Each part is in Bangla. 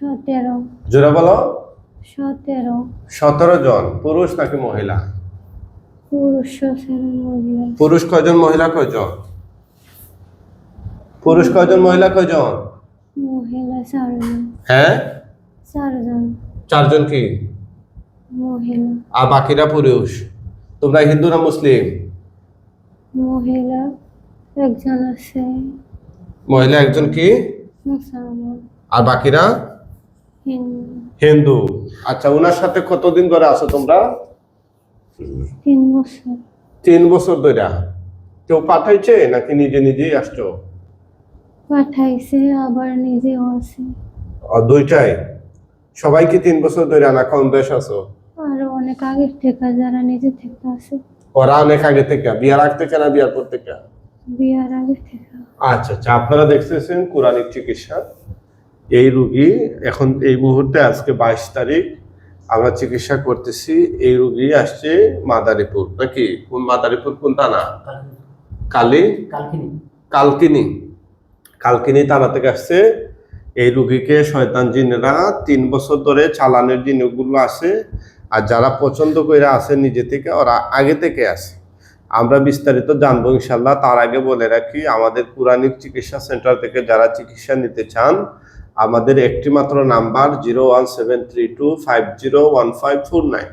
সতেরো। জোরে বলো। সতেরো। সতেরো জন পুরুষ নাকি মহিলা? পুরুষ মহিলা। পুরুষ কয়জন মহিলা কয়জন? পুরুষ কয়জন মহিলা কয়জন? মহিলা চারজন। হ্যাঁ? চারজন। চারজন কি? মহিলা। আর বাকিরা পুরুষ? তোমরা হিন্দু না মুসলিম? মহিলা একজন আছে। মহিলা একজন কি? মুসলমান। আর বাকিরা? হিন্দু। আচ্ছা ওনার সাথে কতদিন ধরে আছো তোমরা? তিন বছর। তিন বছর ধরে? কেউ পাঠাইছে নাকি নিজে নিজেই আসছো? পাঠাইছে আবার নিজেও আছে। আর দুইটাই? সবাই কি তিন বছর ধরে না কম বেশ আছো? আর অনেক আগের থেকে যারা নিজে থেকে আছে। ওরা অনেক আগে থেকে বিয়ার আগ থেকে না বিয়ার পর থেকে? বিয়ার আগে থেকে। আচ্ছা আচ্ছা আপনারা দেখতেছেন কোরআনিক চিকিৎসা। এই রুগী এখন এই মুহূর্তে আজকে বাইশ তারিখ আমরা চিকিৎসা করতেছি এই রুগী আসছে মাদারীপুর নাকি? কোন মাদারীপুর কোন থানা? কালী? কালকিনি। কালকিনি। কালকিনি থানা থেকে আসছে। এই রুগীকে শয়তান জিনেরা তিন বছর ধরে চালানের জিনিসগুলো আছে আর যারা পছন্দ করে আসে নিজে থেকে ওরা আগে থেকে আসে আমরা বিস্তারিত জানব ইনশাল্লাহ তার আগে বলে রাখি আমাদের পুরানিক চিকিৎসা সেন্টার থেকে যারা চিকিৎসা নিতে চান আমাদের একটি মাত্র number zero one seven three two five zero one five four nine.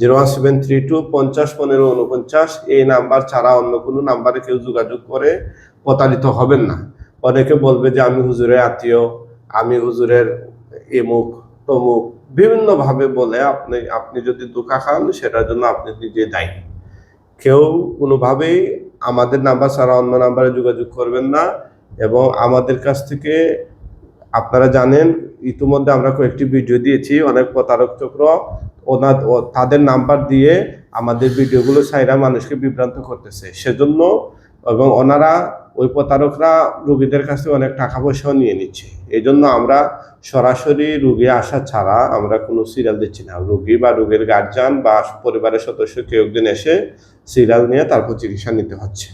Zero one seven three two পঞ্চাশ পনেরো উনপঞ্চাশ এই নাম্বার ছাড়া অন্য কোনো নাম্বারে কেউ যোগাযোগ করে প্রতারিত হবেন না। অনেকে বলবে যে আমি হুজুরের আত্মীয়, আমি হুজুরের এমুক তমুক বিভিন্নভাবে বলে আপনি আপনি যদি দোকা খান, সেটার জন্য আপনি নিজে দায়ী। কেউ কোনোভাবেই আমাদের নাম্বার ছাড়া অন্য নাম্বারে যোগাযোগ করবেন না এবং আমাদের কাছ থেকে আপনারা জানেন, ইতিমধ্যে আমরা কয়েকটি ভিডিও দিয়েছি, অনেক প্রতারক চক্র, ওনার ও- তাদের নাম্বার দিয়ে আমাদের ভিডিওগুলো সাইরা মানুষকে বিভ্রান্ত করতেছে। সেজন্য এবং ওনারা, ওই প্রতারকরা রুগীদের কাছে অনেক টাকা পয়সাও নিয়ে নিচ্ছে। এই জন্য আমরা সরাসরি রুগী আসা ছাড়া আমরা কোনো সিরিয়াল দিচ্ছি না। রুগী বা রোগীর গার্জিয়ান বা পরিবারের সদস্য কেউ একদিন এসে সিরিয়াল নিয়ে তারপর চিকিৎসা নিতে হচ্ছে।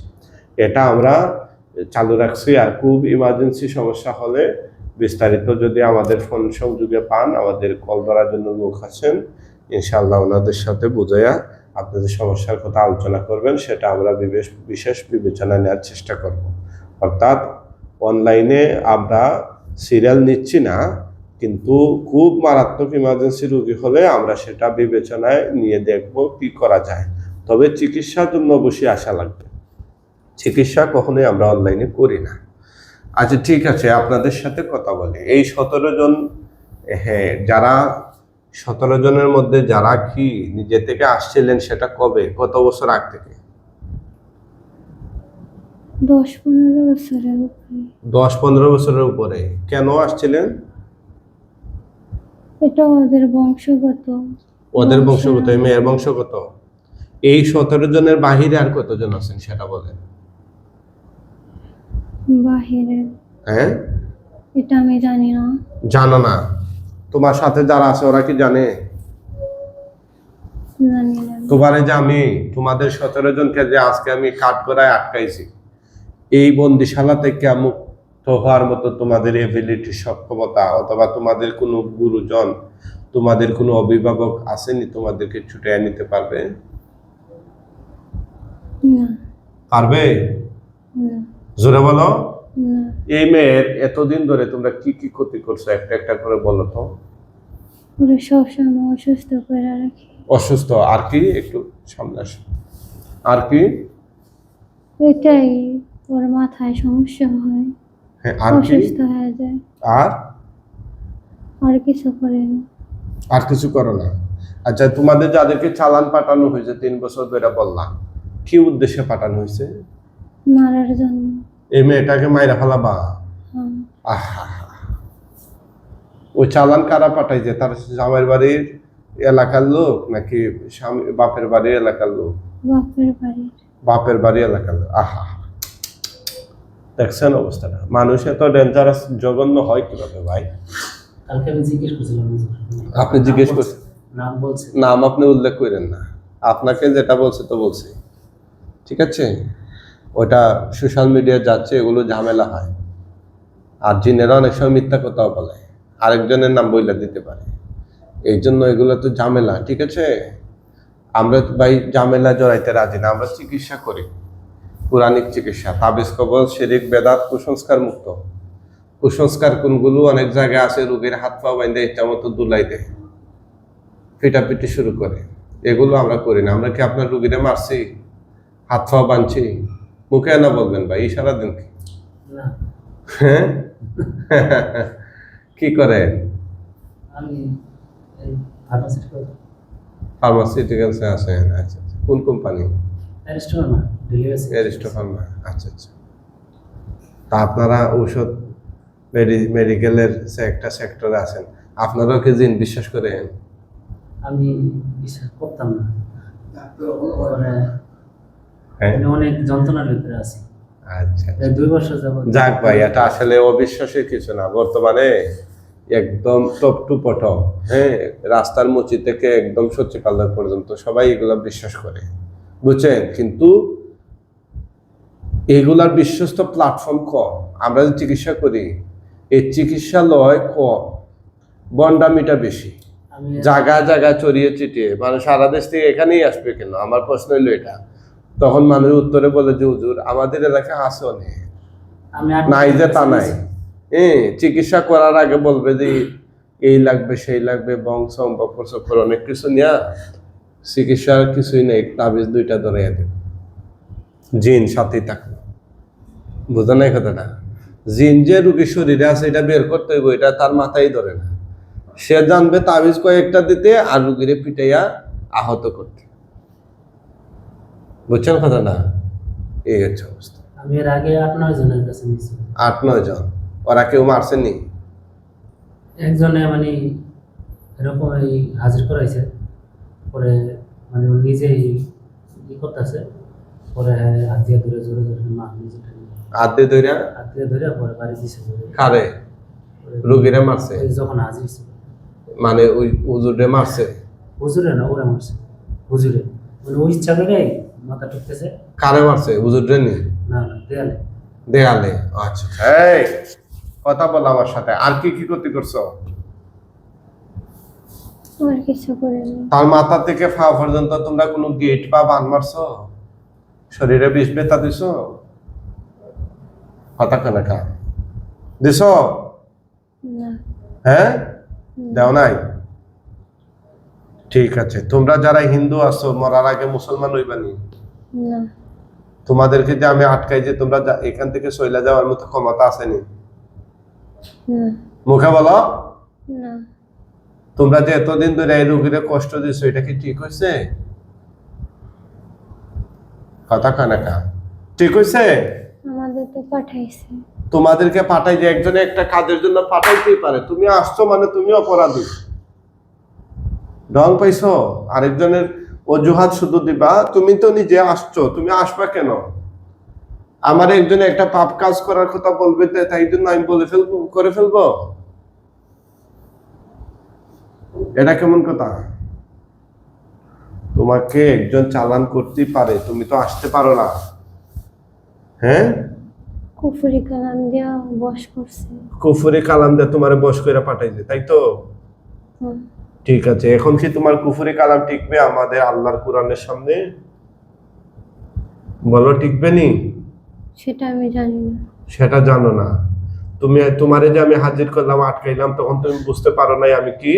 এটা আমরা চালু রাখছি আর খুব ইমার্জেন্সি সমস্যা হলে বিস্তারিত যদি আমাদের ফোন সংযোগে পান, আমাদের কল ধরার জন্য লোক আছেন ইনশাল্লাহ ওনাদের সাথে বুঝাইয়া আপনাদের সমস্যার কথা আলোচনা করবেন, সেটা আমরা বিশেষ বিবেচনা নেওয়ার চেষ্টা করব। অর্থাৎ অনলাইনে আমরা সিরিয়াল নিচ্ছি না, কিন্তু খুব মারাত্মক ইমার্জেন্সি রোগী হলে আমরা সেটা বিবেচনায় নিয়ে দেখব কি করা যায়। তবে চিকিৎসার জন্য অবশ্যই আসা লাগবে। চিকিৎসা কখনোই আমরা অনলাইনে করি না। আচ্ছা ঠিক আছে আপনাদের সাথে কথা বলি। এই সতেরো জন হ্যাঁ যারা সতেরো জনের মধ্যে যারা কি নিজে থেকে আসছিলেন সেটা কবে? কত বছর আগ থেকে? দশ পনেরো বছরের উপরে। দশ পনেরো বছরের উপরে। কেন আসছিলেন? এটা ওদের বংশগত। ওদের বংশগত মেয়ের বংশগত। এই সতেরো জনের বাহিরে আর কতজন আছেন সেটা বলেন। বাহিরে। হ্যাঁ? এটা আমি জানি না। জানো না। তোমার সাথে যারা আছে ওরা কি জানে? জানি না। তোমার যে আমি তোমাদের সতেরো জনকে যে আজকে আমি কাঠ করায় আটকাইছি এই বন্দিশালা থেকে মুক্ত হওয়ার মতো তোমাদের এবিলিটি সক্ষমতা অথবা তোমাদের কোনো গুরুজন তোমাদের কোনো অভিভাবক আসেনি তোমাদেরকে ছুটে নিতে পারবে? না। পারবে? জোরে বলো। এই মেয়ের এতদিন ধরে তোমরা কি কি ক্ষতি করছ? একটা একটা করে বলো তো। ওরা সবসময় অসুস্থ করে রাখি। অসুস্থ। আর কি? একটু সামনে আসো। আর কি? এটাই ওর মাথায় সমস্যা হয়। হ্যাঁ আর কি? অসুস্থ হয়ে যায়। আর? আর কিছু করে না। আর কিছু করো না। আচ্ছা তোমাদের যাদেরকে চালান পাঠানো হয়েছে তিন বছর ধরে বললাম কি উদ্দেশ্যে পাঠানো হয়েছে? মারার জন্য। এই মেয়েটাকে মাইরা ফেলাবা। হ্যাঁ। আহা। ওই চালান কারা পাঠাইছে? তার জামাইয়ের বাড়ির এলাকার লোক নাকি স্বামী বাপের বাড়ির এলাকার লোক? বাপের বাড়ির। বাপের বাড়ি এলাকার লোক। আহা। দেখছেন অবস্থাটা? মানুষ এত ডেঞ্জারাস জঘন্য হয় কীভাবে ভাই? কালকে আমি জিজ্ঞেস করছিলাম আপনি জিজ্ঞেস করছেন? নাম বলছে। নাম আপনি উল্লেখ করেন না। আপনাকে যেটা বলছে তো বলছে। ঠিক আছে? ওটা সোশ্যাল মিডিয়া যাচ্ছে, এগুলো ঝামেলা হয়। আর জিনেরা অনেক সময় মিথ্যা কথাও বলে। আরেকজনের নাম বইলা দিতে পারে। এই জন্য এগুলো তো ঝামেলা, ঠিক আছে? আমরা ভাই ঝামেলা জড়াইতে রাজি না, আমরা চিকিৎসা করি। পুরাণিক চিকিৎসা, তাবিজ কবল শিরিক, বেদাত, কুসংস্কার মুক্ত। কুসংস্কার কোনগুলো অনেক জায়গায় আছে, রোগীর হাত পা বাইন্দে ইচ্ছা মতো দুলাই দেয়। পিটাপিটি শুরু করে। এগুলো আমরা করি না। আমরা কি আপনার রুগীরা মারছি? হাত পা বাঁধছি? মুখে না বলবেন ভাই ইশারা দিন কি? হ্যাঁ? কি করেন ফার্মাসিউটিক্যালসে আছেন আচ্ছা আচ্ছা। কোন কোম্পানি রেস্টুরেন্ট না ডেলিভারি এরিস্টো ফার্মা আচ্ছা আচ্ছা। তা আপনারা ঔষধ মেডি- মেডিকেলের সে একটা সেক্টরে আছেন। আপনারাও কি জিন বিশ্বাস করেন? আমি বিশ্বাস করতাম না। আমি অনেক যন্ত্রণার ভিতরে আছি। আচ্ছা দুই বছর যাবত যাক ভাই এটা আসলে অবিশ্বাসের কিছু না। বর্তমানে একদম টপ টু পটপ হ্যাঁ? রাস্তার মুচি থেকে একদম সচিবালয় পর্যন্ত সবাই এগুলো বিশ্বাস করে বুঝছেন? কিন্তু এগুলার বিশ্বস্ত প্ল্যাটফর্ম কম। আমরা যে চিকিৎসা করি এই চিকিৎসালয় কম বন্ডামিটা বেশি। জায়গা জায়গা চড়িয়ে চিটিয়ে মানে সারা দেশ থেকে এখানেই আসবে কেন? আমার প্রশ্ন হইল এটা। তখন মানুষ উত্তরে বলে যে হুজুর আমাদের এলাকায় অনেক। নাই যে তা নাই। হ্যাঁ চিকিৎসা করার আগে বলবে যে এই লাগবে সেই লাগবে বংশ বকর অনেক কিছু নিয়া চিকিৎসার কিছুই নেই তাবিজ দুইটা ধরে দেবে। জিন সাথেই থাকল বোঝা নাই কথাটা? জিন যে রুগীর শরীরে আছে এটা বের করতে হইব এটা তার মাথায় ধরে না। সে জানবে তাবিজ কয়েকটা দিতে আর রুগীরে পিটাইয়া আহত করতে। বুঝছেন কথা না এই হচ্ছে অবস্থা। আমি এর আগে আট নয় জনের কাছে নিয়েছি। আট নয় জন? ওরা কেউ মারছেনি একজনে মানে এরকম এই হাজির করাইছে। পরে মানে ও নিজেই ই করতেছে। পরে হাত দিয়ে ধরে জোরে জোরে মা নিজে টেনে। আদে ধইরা? হাত দিয়ে ধরে পরে বাড়ি দিছে ধরে খারে পরে মারছে? যখন হাজির ছিল। মানে ওই উজুরে মারছে? হুজুরে না ওরা মারছে। হুজুরে। মানে ওই ইচ্ছা করে মাথা টুকতেছে কারে মারছে? উজুরে নি? না না দেয়ালে। দেয়ালে? আচ্ছা এই কথা বল আমার সাথে। আর কি কি ক্ষতি করছ? আর কিছু করিনি তার মাথা থেকে ফা পর্যন্ত তোমরা কোনো গেট বা বান মারছো? শরীরে বিষ বেতা দিছো? কথা কেন কা। দিছো? না। হ্যাঁ? দেও নাই? ঠিক আছে তোমরা যারা হিন্দু আছো মরার আগে মুসলমান হইবানি তোমাদেরকে যে আমি আটকাই যে তোমরা এখান থেকে সইলা যাওয়ার মতো ক্ষমতা আসেনি? মুখে বলো। তোমরা যে এতদিন ধরে এই রোগীরে কষ্ট দিছো এটা কি ঠিক হয়েছে কথা কানাকা ঠিক হয়েছে পাঠাইছে। তোমাদেরকে পাঠাই যে একজনে একটা কাজের জন্য পাঠাইতেই পারে। তুমি আসছো মানে তুমি অপরাধী। ডং পাইছো? আরেকজনের অজুহাত শুধু দিবা? তুমি তো নিজে আসছো তুমি আসবা কেন? আমার একজন একটা পাপ কাজ করার কথা বলবে তাই জন্য আমি বলে ফেলব করে ফেলব? এটা কেমন কথা? তোমাকে একজন চালান করতেই পারে তুমি তো আসতে পারো না। হ্যাঁ? কুফুরি কালাম দিয়া বস করছে। কুফুরি কালাম দিয়ে তোমার বস করে পাঠাইছে তাই তো। ঠিক আছে এখন কি তোমার কুফুরি কালাম টিকবে আমাদের আল্লাহর কোরআনের সামনে? বলো টিকবে নি? সেটা আমি জানি না। সেটা জানো না। তুমি তোমারে যে আমি হাজির করলাম আটকাইলাম তখন তুমি বুঝতে পারো নাই আমি কি?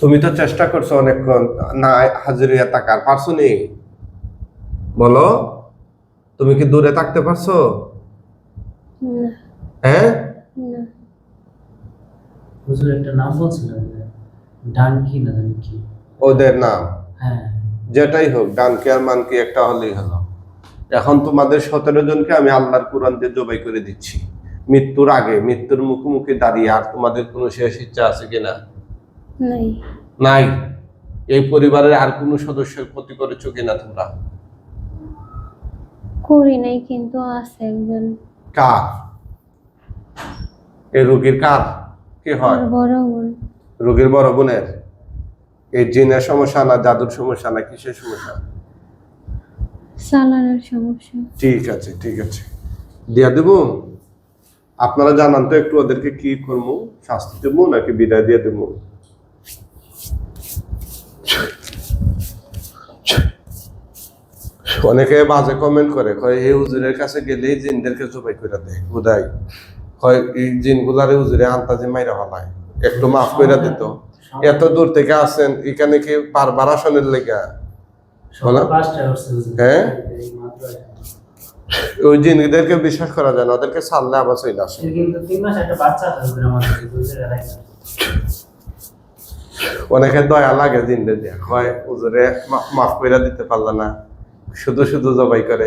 তুমি তো চেষ্টা করছ অনেকক্ষণ না হাজিরিয়া তাকার পারছ নি? বলো তুমি কি দূরে থাকতে পারছ? হ্যাঁ? হুজুর একটা নাম বলছিল যে ডানকি না জানি কি ওদের নাম? হ্যাঁ। যেটাই হোক ডানকে আর মানকে একটা হলেই হলো। এখন তোমাদের সতেরো জনকে আমি আল্লাহর কোরআন দিয়ে জবাই করে দিচ্ছি। মৃত্যুর আগে মৃত্যুর মুখোমুখি দাঁড়িয়ে আর তোমাদের কোনো শেষ ইচ্ছা আছে কিনা নাই। নাই? এই পরিবারের আর কোনো সদস্যের ক্ষতি করেছ কিনা তোমরা? করি নাই কিন্তু আছে একজন। কার? এই রোগীর কার? কি হয়? রোগীর বড় বোনের? এই জিনের সমস্যা না জাদুর সমস্যা না কিসের সমস্যা? চালানোর সমস্যা। ঠিক আছে ঠিক আছে। দিয়া দেব। আপনারা জানান তো একটু ওদেরকে কি করব? শাস্তি দেবো নাকি বিদায় দিয়ে দেবো? অনেকে বাজে কমেন্ট করে কয় এই হুজুরের কাছে গেলেই জিনদেরকে জবাই করে দেয়। উদাই। হয় এই জিনগুলারে হুজুরে আন্তাজে মাইরা হলায় একটু মাফ করে দিত। এত দূর থেকে আসেন এখানে কি বারবার আসনের হুজুর। হ্যাঁ? ওই জিনদেরকে বিশ্বাস করা যায় না ওদেরকে ছাড়লে আবার চলে আসে। অনেকে দয়া লাগে জিনদের দিয়ে। হয় হুজুরে মা- মাফ করে দিতে পারলে না। শুধু শুধু জবাই করে।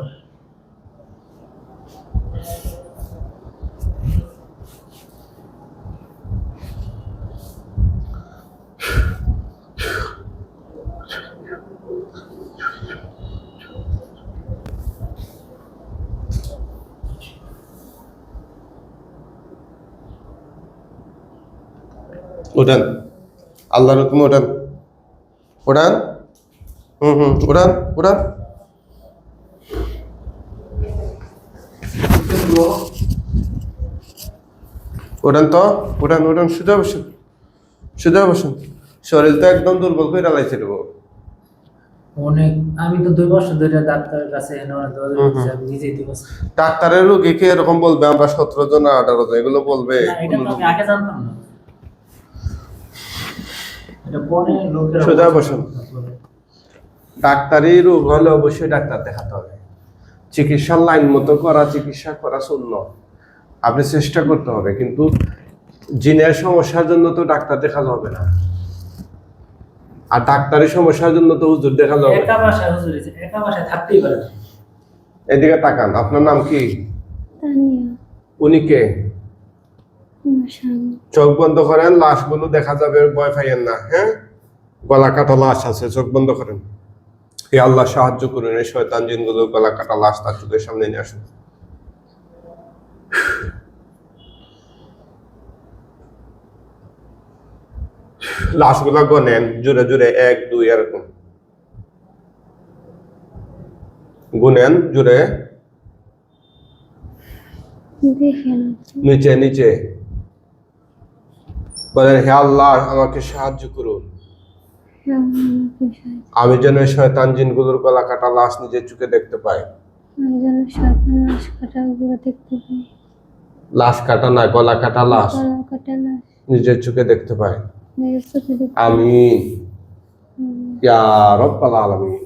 উঠান আল্লাহর হুকুমে উঠান উঠান হুম হুম উঠান উঠান উঠান তো? উঠান উঠান সুদা বসুন। সুদা বসুন। শরীর তো একদম দুর্বল করে লাইছে দেবো অনেক আমি তো দুই বছর ধরে ডাক্তারের কাছে এনে অনেক দৌড়াদৌড়ি হুম হুম। করছি, আমি নিজেই তো করছি। ডাক্তারের রোগী কি এরকম বলবে? আমরা সতেরো জন আঠারো জন এগুলো বলবে? আগে জানতাম না। সোজা বসুন। ডাক্তারি রোগ হলে অবশ্যই ডাক্তার দেখাতে হবে। চিকিৎসার লাইন মতো করা চিকিৎসা করা শূন্য। আপনি চেষ্টা করতে হবে কিন্তু জিনের সমস্যার জন্য তো ডাক্তার দেখাতে হবে না। আর ডাক্তারি সমস্যার জন্য তো হুজুর দেখাতে হবে একা বাসায় হুজুর একা বাসায় থাকতেই পারে না। এদিকে তাকান আপনার নাম কি? তানিয়া। উনি কে? চোখ বন্ধ করেন লাশগুলো দেখা যাবে ভয় পাইয়েন না হ্যাঁ? গলা কাটা লাশ আছে চোখ বন্ধ করেন। হে আল্লাহ সাহায্য করুন এই শয়তান জিনগুলো গলা কাটা লাশ তার চোখের সামনে নিয়ে আসুন লাশগুলা গনেন জুড়ে জুড়ে এক দুই এরকম। গুনেন জুড়ে। নিচে নিচে। বলেন হে আল্লাহ আমাকে সাহায্য করুন। আমি যেন শয়তান জিনগুলোর গলা কাটা লাশ নিজের চোখে দেখতে পাই। লাশ কাটা না গলা কাটা লাশ নিজের চোখে দেখতে পাই। আমি ইয়া রব্বাল আলামিন।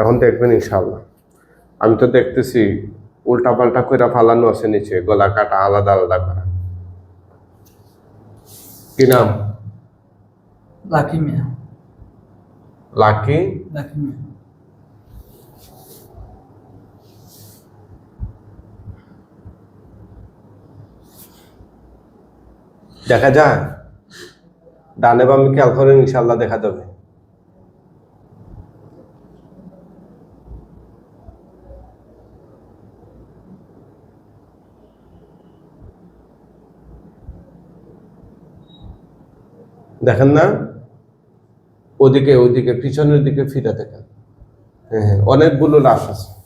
এখন দেখবেন ইনশাআল্লাহ। আমি তো দেখতেছি উল্টা পাল্টা করে ফালানো আছে নিচে গলা কাটা আলাদা আলাদা করা। কি নাম? Lucky Mia. Lucky? Lucky Mia. দেখা যায় ডানে বামে খেয়াল করেন ইনশাল্লাহ দেখা যাবে। দেখেন না? ওদিকে ওদিকে পিছনের দিকে ফিরে দেখেন। হ্যাঁ হ্যাঁ, অনেকগুলো লাশ আছে।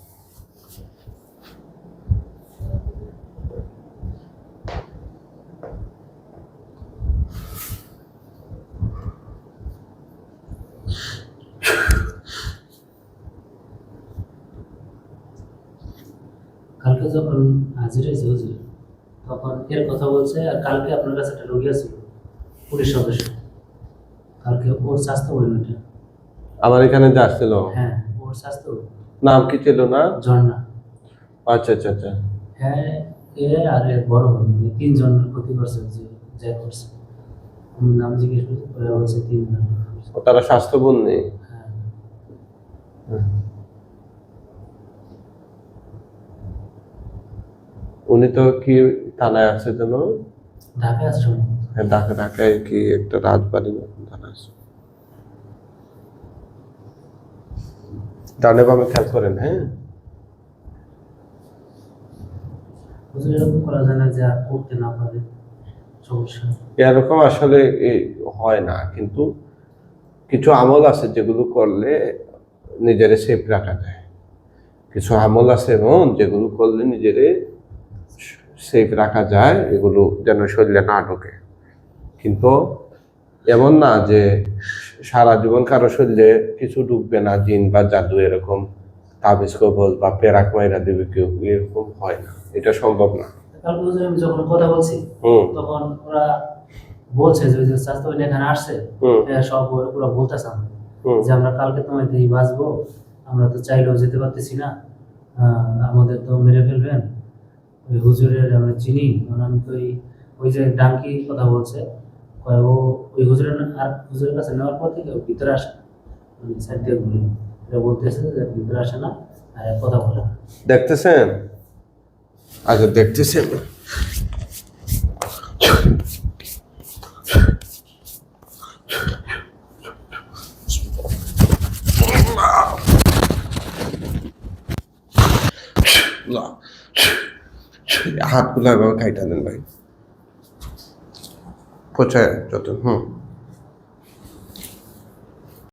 কালকে যখন হাজির তখন এর কথা বলছে আর কালকে আপনার কাছে একটা রোগী আছে পুলিশ সদস্য। কালকে ওর স্বাস্থ্য বই ওটা আমার এখানে যে আসছিল? হ্যাঁ ওর স্বাস্থ্য নাম কি ছিল না? ঝর্ণা। আচ্ছা আচ্ছা আচ্ছা। হ্যাঁ এ আর এর বড় বোন। মানে তিনজন ক্ষতি করছে যে যা করছে। নাম জিজ্ঞেস পরে বলছে তিনজন। ও তারা স্বাস্থ্যবোন নেই? হ্যাঁ। উনি তো কি থানায় আছে যেন? ঢাকায়। হ্যাঁ ঢাকা ঢাকায় কি একটা রাজবাড়ি মতন আছে? ডানে বামে খেয়াল করেন হ্যাঁ? এরকম আসলে হয় না কিন্তু কিছু আমল আছে যেগুলো করলে নিজেরে সেফ রাখা যায়। কিছু আমল আছে এমন যেগুলো করলে নিজেরে সেফ রাখা যায় এগুলো যেন শরীরে না ঢোকে। কিন্তু এমন না যে সারা জীবন কারও শরীরে কিছু ঢুকবে না জিন বা জাদু এরকম তাবিজ কবল বা পেরাক মাইরা দেবে কেউ এরকম হয় না। এটা সম্ভব না। কালকে আমি যখন কথা বলছি তখন ওরা বলছে যে স্বাস্থ্য এখানে আসছে সব ওরা বলতেছে যে আমরা কালকে দিয়ে বাঁচবো আমরা তো চাইলেও যেতে পারতেছি না আমাদের তো মেরে ফেলবেন। ওই হুজুরের আমরা চিনি আমি তো ওই ওই যে ডাঙ্কি কথা বলছে ও ওই হুজুরের আর হুজুরের কাছে নেওয়ার পর থেকে ভিতরে আসে মানে সাইড দিয়ে ঘুরে এটা বলতেছে যে ভিতরে আসে না, আর কথা বলে দেখতেছেন? আচ্ছা দেখতেছেন? হাতগুলো এভাবে খাইটা দেন ভাই। কোথায় যত হুম